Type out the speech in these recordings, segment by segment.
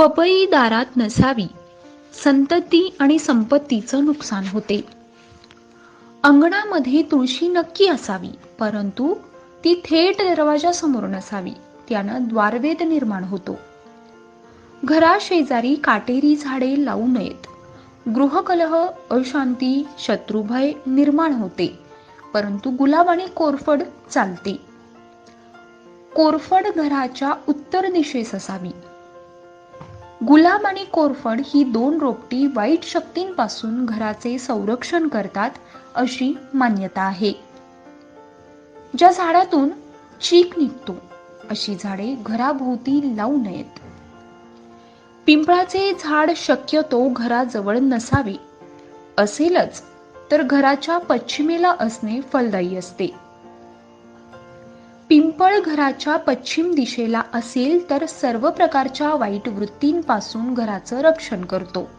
पपई दारात नसावी. संतती आणि संपत्तीचं नुकसान होते. अंगणामध्ये तुळशी नक्की असावी परंतु ती थेट दरवाजासमोर नसावी त्यानं द्वारवेद निर्माण होतो. घराशेजारी काटेरी झाडे लावू नयेत. गृहकलह अशांती शत्रुभय निर्माण होते परंतु गुलाब आणि कोरफड चालते. कोरफड घराच्या उत्तर दिशेस असावी गुलाब आणि कोरफड ही दोन रोपटी वाईट शक्तींपासून घराचे संरक्षण करतात अशी मान्यता आहे. ज्या झाडातून चीक निघतो अशी झाडे घराभोवती लावू नयेत. पिंपळाचे झाड शक्यतो घराजवळ नसावे. असेलच तर घराच्या पश्चिमेला असणे फलदायी असते. पिंपळ घराच्या पश्चिम दिशेला असेल तर सर्व प्रकारच्या वाईट वृत्तींपासून घराचं रक्षण करतो.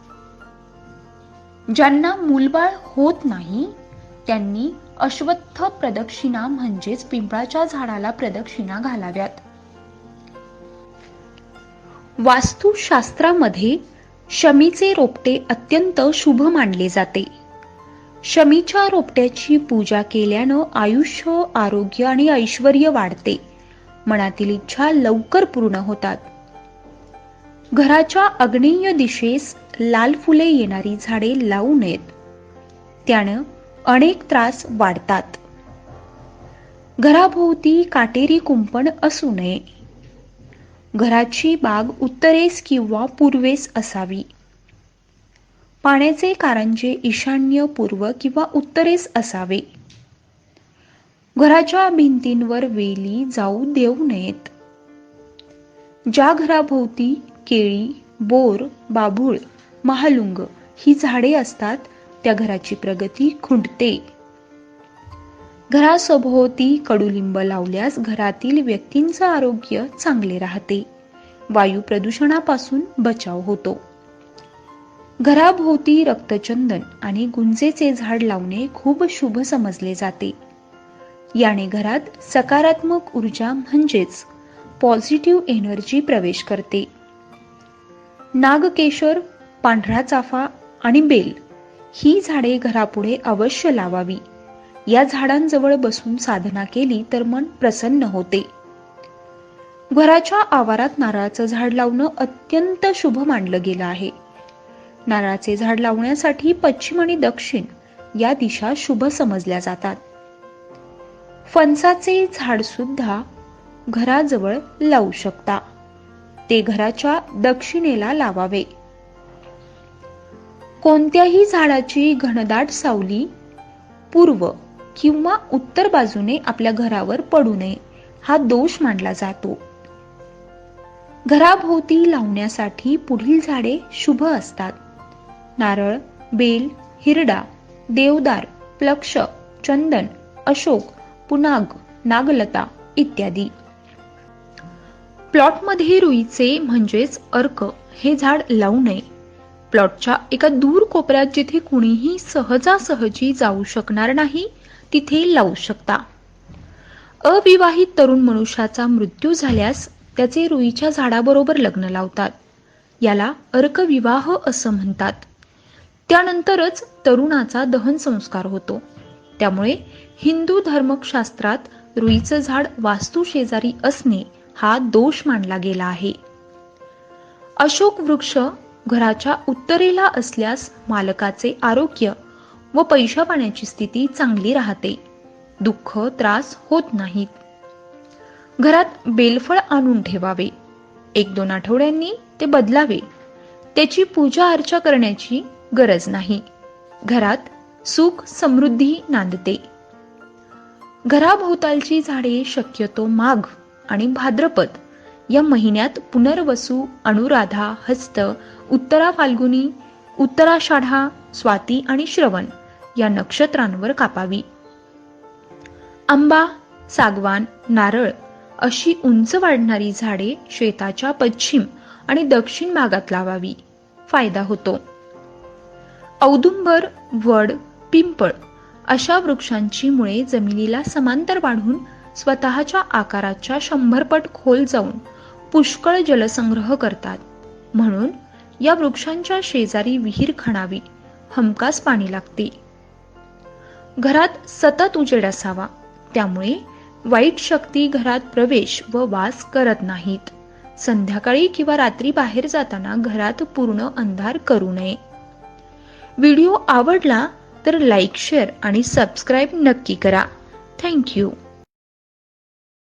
ज्यांना मूलबाळ होत नाही त्यांनी अश्वत्थ प्रदक्षिणा म्हणजेच पिंपळाच्या झाडाला प्रदक्षिणा घालाव्यात. वास्तुशास्त्रामध्ये शमीचे रोपटे अत्यंत शुभ मानले जाते. शमीच्या रोपट्याची पूजा केल्यानं आयुष्य आरोग्य आणि ऐश्वर वाढते. मनातील इच्छा लवकर पूर्ण होतात. घराच्या अग्नेय दिशेस लाल फुले येणारी झाडे लावू नयेत. त्यानं अनेक त्रास वाढतात. घराभोवती काटेरी कुंपण असू नये. घराची बाग उत्तरेस किंवा पूर्वेस असावी. पाण्याचे कारंजे ईशान्य पूर्व किंवा उत्तरेस असावे. घराच्या भिंतींवर वेली जाऊ देऊ नयेत. ज्या घराभोवती केळी बोर बाभूळ महालुंग ही झाडे असतात त्या घराची प्रगती खुंटते. घरासभोवती कडुलिंब लावल्यास घरातील व्यक्तींचं आरोग्य चांगले राहते. वायू प्रदूषणापासून बचाव होतो. घराभोवती रक्तचंदन आणि गुंजेचे झाड लावणे खूप शुभ समजले जाते. याने घरात सकारात्मक ऊर्जा म्हणजेच पॉझिटिव्ह एनर्जी प्रवेश करते. नागकेशर पांढरा चाफा आणि बेल ही झाडे घरापुढे अवश्य लावावी. या झाडांजवळ बसून साधना केली तर मन प्रसन्न होते. घराच्या आवारात नारळाचं झाड लावणं अत्यंत शुभ मानलं गेलं आहे. नारळाचे झाड लावण्यासाठी पश्चिम आणि दक्षिण या दिशा शुभ समजल्या जातात. फणसाचे झाड सुद्धा घराजवळ लावू शकता. ते घराच्या दक्षिणेला लावावे. कोणत्याही झाडाची घनदाट सावली पूर्व किंवा उत्तर बाजूने आपल्या घरावर पडू नये हा दोष मानला जातो. घराभोवती लावण्यासाठी पुढील झाडे शुभ असतात. नारळ बेल हिरडा देवदार प्लक्ष चंदन अशोक पुनाग नागलता इत्यादी. प्लॉटमध्ये रुईचे म्हणजेच अर्क हे झाड लावू नये. प्लॉटच्या एका दूर कोपऱ्यात जिथे कुणीही सहजासहजी जाऊ शकणार नाही तिथे लावू शकता. अविवाहित तरुण मनुष्याचा मृत्यू झाल्यास त्याचे रुईच्या झाडाबरोबर लग्न लावतात. याला अर्कविवाह असं म्हणतात. त्यानंतरच तरुणाचा दहन संस्कार होतो. त्यामुळे हिंदू धर्मशास्त्रात रुईचं झाड वास्तू शेजारी असणे हा दोष मानला गेला आहे. अशोक वृक्ष घराच्या उत्तरेला असल्यास मालकाचे आरोग्य व पैशा पाण्याची स्थिती चांगली राहते. दुःख त्रास होत नाहीत. घरात बेलफळ आणून ठेवावे. एक दोन आठवड्यांनी ते बदलावे. त्याची पूजा अर्चा करण्याची गरज नाही. घरात सुख समृद्धी नांदते. घराभोवतालची झाडे शक्यतो माघ आणि भाद्रपद. या महिन्यात पुनर्वसू अनुराधा हस्त उत्तरा फाल्गुनी उत्तराषाढा स्वाती आणि श्रवण या नक्षत्रांवर कापावी. आंबा सागवान नारळ अशी उंच वाढणारी झाडे शेताच्या पश्चिम आणि दक्षिण भागात लावावी. फायदा होतो. औदुंबर वड पिंपळ अशा वृक्षांची मुळे जमिनीला समांतर वाढून स्वतःच्या आकाराच्या शंभरपट खोल जाऊन पुष्कळ जलसंग्रह करतात. म्हणून या वृक्षांच्या शेजारी विहीर खणावी हमखास पाणी लागते. घरात सतत उजेड असावा त्यामुळे वाईट शक्ती घरात प्रवेश व वास करत नाहीत. संध्याकाळी किंवा रात्री बाहेर जाताना घरात पूर्ण अंधार करू नये. व्हिडिओ आवडला तर लाईक शेअर आणि सबस्क्राईब नक्की करा. थँक्यू